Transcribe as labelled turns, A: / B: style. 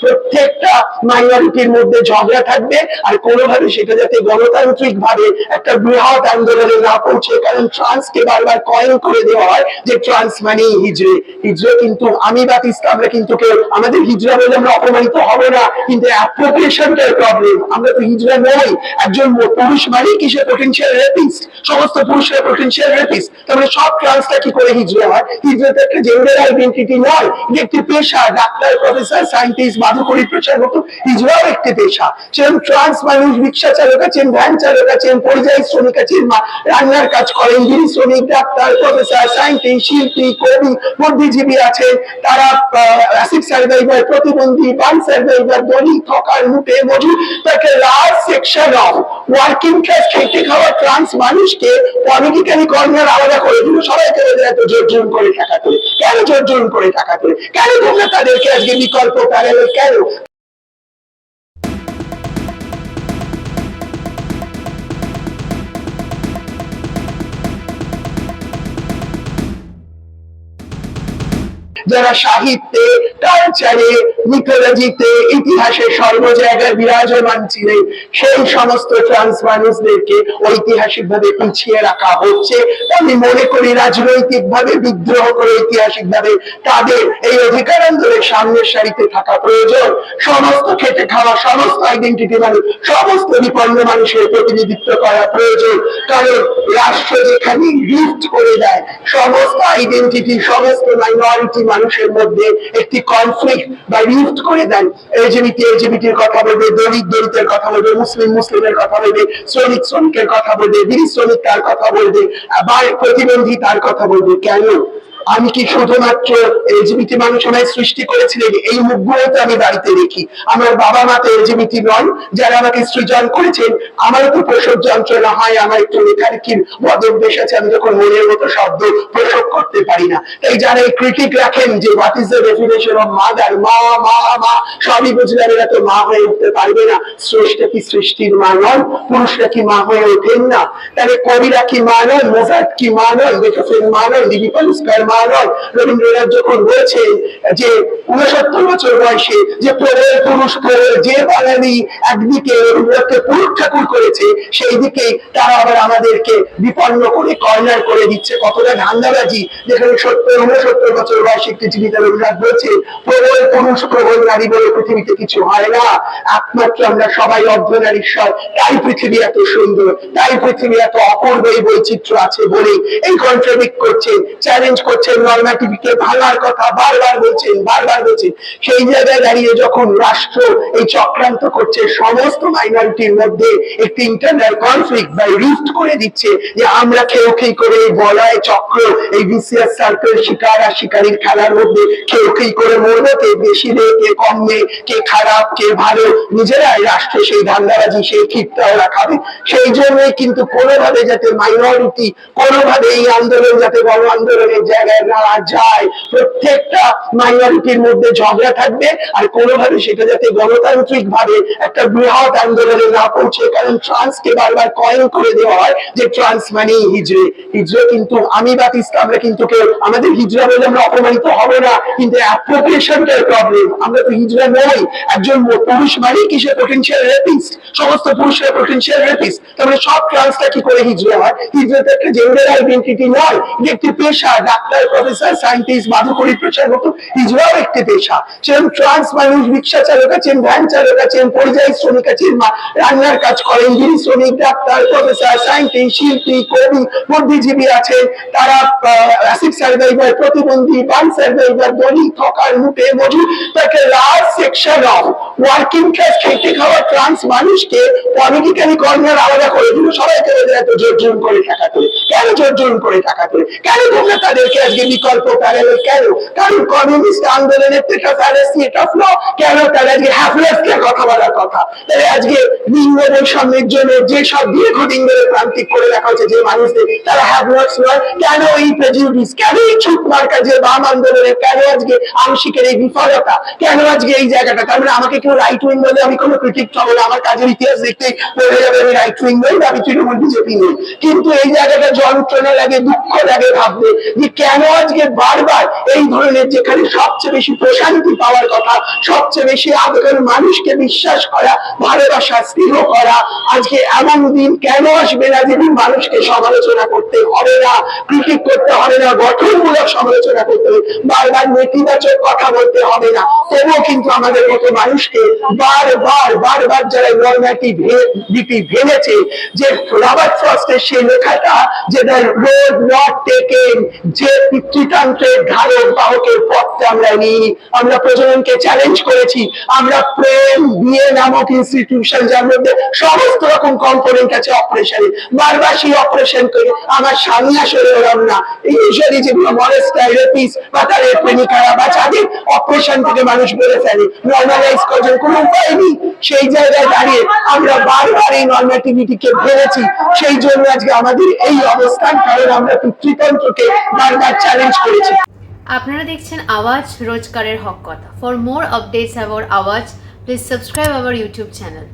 A: প্রত্যেকটা মাইনরিটির মধ্যে ঝগড়া থাকবে আর কোনোভাবে সেটা যাতে গণতান্ত্রিক ভাবে একটা বৃহৎ আন্দোলনে না পৌঁছে, কারণ ট্রান্সকে বারবার কয়েন করে দেওয়া হয় যে ট্রান্স মানেই হিজড়ে। হিজড়ে কিন্তু আমি বা ইসলামরা কিন্তু কেউ, আমাদের হিজড়া বলে আমরা অপমানিত হব না, কিন্তু অ্যাপ্রোপ্রিয়েশনটার প্রবলেম আমরা তো হিজড়া নই, একজন পুরুষ মানেই কিসের পোটেনশিয়াল রেপিস্ট সমস্ত পুরুষরা পোটেনশিয়াল রেপিস্ট তাহলে সব ট্রান্সটা কি করে হিজড়া হয়? হিজড়া তো একটা জেন্ডার আইডেন্টিটি নয় এটা একটি পেশা ডাক্তার প্রফেসর সায়েন্টিস্ট মাধুকরী প্রচার হতো। হিজড়াও একটি পেশা। সেরকম ট্রান্স মানুষ, রিক্সা চালক আছেন ভ্যান চালক আছেন পরিযায়ী শ্রমিক আছেন রান্নার কাজ করেন। গিরি শ্রমিক, ডাক্তার, প্রফেসর সাইন্টিস্ট শিল্পী, কবি, বুদ্ধিজীবী আছেন। তারা প্রতিবন্ধী বান সার্ভাইভার দলিত থকার লুটে মজুর তাকে last section of working class খেতে খাওয়া ট্রান্স মানুষকে পলিটিক্যালি কর্নার আলাদা করে দিল। সবাইকে দিল এত জোর জোর করে টাকা করে কেন জোর জোর করে টাকা করে কেন তোমরা তাদেরকে আজকে বিকল্প প্যারেল কেন? যারা সাহিত্যে কালচারে মিথোলজিতে ইতিহাসে সর্ব জায়গায় বিরাজমান ছিলেন, সেই সমস্ত ট্রান্স মানুষদেরকে ঐতিহাসিক ভাবে পিছিয়ে রাখা হচ্ছে। আমি মনে করি রাজনৈতিক ভাবে বিদ্রোহ করে ঐতিহাসিক ভাবে তাদের এই অধিকার আন্দোলনের সামনের সারিতে থাকা প্রয়োজন। সমস্ত খেটে খাওয়া, সমস্ত আইডেন্টিটি মানুষ সমস্ত বিপন্ন মানুষের প্রতিনিধিত্ব করা প্রয়োজন। কারণ রাষ্ট্র যেখানে লিফট করে দেয়, সমস্ত আইডেন্টিটি সমস্ত মাইনরিটি মানুষের মধ্যে একটি কনফ্লিক্ট বা রিফট করে দেন। এলজিবিটি এলজিবিটির কথা বলবে, দলিত, দলিতের কথা বলবে, মুসলিম, মুসলিমের কথা বলবে, শ্রমিক, শ্রমিকের কথা বলবে বিড়ি শ্রমিক তার কথা বলবে বা প্রতিবন্ধী তার কথা বলবে। কেন? আমি কি শুধুমাত্র এলজিবিটি মানুষ আমায় সৃষ্টি করেছিলেন এই মুখগুলো তো আমি বাড়িতে রেখি আমার বাবা মা তো এলজিবিটি নন, যারা আমাকে সৃজন করেছেন। আমারও তো প্রসব যন্ত্রণা হয়, আমার একটু লেখালেখির বদভ্যেস আছে, আমি যখন মনের মতো শব্দ প্রসব করতে পারি না। তাই যারা এই ক্রিটিক রাখেন যে what is the definition of mother মা মা মা, সবই বুঝলাম এরা তো মা হয়ে উঠতে পারবে না। স্রষ্টা কি সৃষ্টির মা নন পুরুষরা কি মা হয়ে ওঠেন না? তাহলে কবিরা কি মা নন মোজার্ট কি মা নন বেথোফেন মা নন দিদি পালুস্কার মা নন রবীন্দ্রনাথ যখন বলছেন যে উনসত্তর বছর বয়সে যে প্রবল পুরুষ প্রবল যে বাঙালি একদিকে রবীন্দ্রনাথকে পুরুষ ঠাকুর করেছে সেই দিকে তারা আবার আমাদেরকে বিপন্ন করে, কর্নার করে দিচ্ছে। কতটা ধান্দাবাজি যেখানে সত্তর বছর রবীন্দ্রনাথ প্রবল পুরুষ, প্রবল নারী বলে পৃথিবীতে কিছু হয় না। একমাত্র আমরা সবাই অর্ধনারীশ্বর তাই পৃথিবী এত সুন্দর, তাই পৃথিবী এত অপূর্ব এই বৈচিত্র্য আছে বলে এই করছেন চ্যালেঞ্জ করছেন নর্মাটিভিকে ভাঙার কথা বারবার বলছেন বারবার বলছেন। সেই জায়গায় দাঁড়িয়ে যখন রাষ্ট্র এই চক্রান্ত করছে, সমস্ত মাইনরিটির মধ্যে একটি ইন্টারনাল কনফ্লিক্ট বা রিফট করে দিচ্ছে যে আমরা কেউ খেই করে বলয় চক্র, এই বিসিএস সার্কেল শিকার আর শিকারীর খেলার মধ্যে কেউ খেই করে মরবো? কে বেশি রে, কে কম নে কে খারাপ, কে ভালো? নিজেরাই রাষ্ট্রে সেই ধান্দাবাজি, সেই ক্ষিপ্তা ওরা খাবে। সেই জন্যই কিন্তু কোনোভাবে যাতে মাইনরিটি কোনোভাবে এই আন্দোলন যাতে গণ আন্দোলনের জায়গায় না যায়, প্রত্যেকটা মাইনরিটির মধ্যে ঝগড়া থাকবে আর কোনোভাবে সেটা যাতে গণতান্ত্রিক ভাবে একটা বৃহৎ আন্দোলনে না পৌঁছে। কারণ ট্রান্সকে বারবার কয়েন করে দেওয়া হয় যে ট্রান্স মানেই হিজড়ে। হিজড়ে কিন্তু আমি বা ইসলামরা কিন্তু কেউ, আমাদের হিজড়া বলে আমরা অপমানিত হব না, কিন্তু অ্যাপ্রোপ্রিয়েশনটার প্রবলেম আমরা তো হিজড়া নই, একজন পুরুষ মানেই কিসের পোটেনশিয়াল রেপিস্ট সমস্ত পুরুষরা পোটেনশিয়াল রেপিস্ট তাহলে সব ট্রান্সটা কি করে হিজড়া হয়? হিজড়া তো একটা জেন্ডার আইডেন্টিটি নয়, এটা একটি পেশা ডাক্তার প্রফেসর সায়েন্টিস্ট মাধুকরী পেশার মতো হিজড়াও একটি পেশা। সেরকম ট্রান্স মানুষ, রিক্সা চালক আছেন ভ্যান চালক আছেন, পরিযায়ী শ্রমিক আছেন রান্নার কাজ করেন গিরি শ্রমিক ডাক্তার প্রফেসর সায়েন্টিস্ট শিল্পী, কবি, বুদ্ধিজীবী আছেন, তারা সার্ভাইভার প্রতিবন্ধী বান সার্ভাইভার দলিত ঠকার লুটে মজুর, তাকে large section of working class খেটে খাওয়া ট্রান্স মানুষকে পলিটিক্যালি কর্নার আলাদা করে দিল। এত করে টাকা কেন করে টাকা কেন তোমরা তাদেরকে আজকে বিকল্প কেন? কারণ কমিউনিস্ট আন্দোলনের এটা ফ্ল কেন তারা আজকে হ্যাপলেস কে কথা বলার কথা? তাহলে আজকে লিঙ্গ বৈষম্যের জন্য যে সব দীর্ঘদিন ধরে প্রান্তিক করে রাখা হচ্ছে যে মানুষদের, তারা হ্যাপলেস নয়। কেন এই বাম আন্দোলনের, কেন আজকে আংশিকের এই বিফলতা, কেন আজকে এই জায়গাটা? তার মানে আমাকে কেউ রাইট উইং বলে আমি কোনো ক্রিটিক হব না, আমার কাজের ইতিহাস দেখতে বলে যাবে আমি রাইট উইং আমি তৃণমূল বিজেপি কিন্তু এই জায়গাটা লাগে, দুঃখ লাগে যে কেন আজকে বারবার এই ধরনের যেখানে সবচেয়ে বেশি প্রশান্তি পাওয়ার কথা, সবচেয়ে বেশি আবেগের মানুষকে বিশ্বাস করা, ভালোবাসা স্নেহ করা, আজকে এমন দিন কেন আসবে না যেদিন মানুষকে সমালোচনা করতে হবে না ক্রিটিক করতে হবে না, গঠনমূলক সমালোচনা করতে হবে। বারবার নেতিবাচক কথা বলতে হবে না। তবুও কিন্তু আমাদের মতো মানুষকে বারবার বারবার যারা নর্মাটিভ রীতি ভেঙেছে, যে রবার্ট ফ্রস্টের সেই লেখাটা, যে রোড নট টেকেন যে পিতৃতন্ত্রের ধারক বাহকের পথটা আমরা নিই, আমরা প্রজননকে চ্যালেঞ্জ করেছি, আমরা প্রেম বিয়ে নামক ইনস্টিটিউশন যার মধ্যে সমস্ত রকম কম্পোনেন্ট আছে অপারেশনে বারবার সেই অপারেশন করে আমার স্বামী আসলে ওরম না। যেগুলো বা প্রেমিকারা বা যাদের অপারেশন থেকে মানুষ ফেলে নর্মালাইজ কোনো উপায় নেই সেই জায়গায় দাঁড়িয়ে আমরা বারবার এই নর্মাটিভিটিকে ভেবেছি সেই জন্য আজকে আমাদের এই অবস্থান কারণ আমরা পিতৃতন্ত্রকে বারবার চ্যালেঞ্জ করেছি
B: আপনারা দেখছেন আওয়াজ রোজকারের হক কথা। For more updates about Awaaz please subscribe our YouTube channel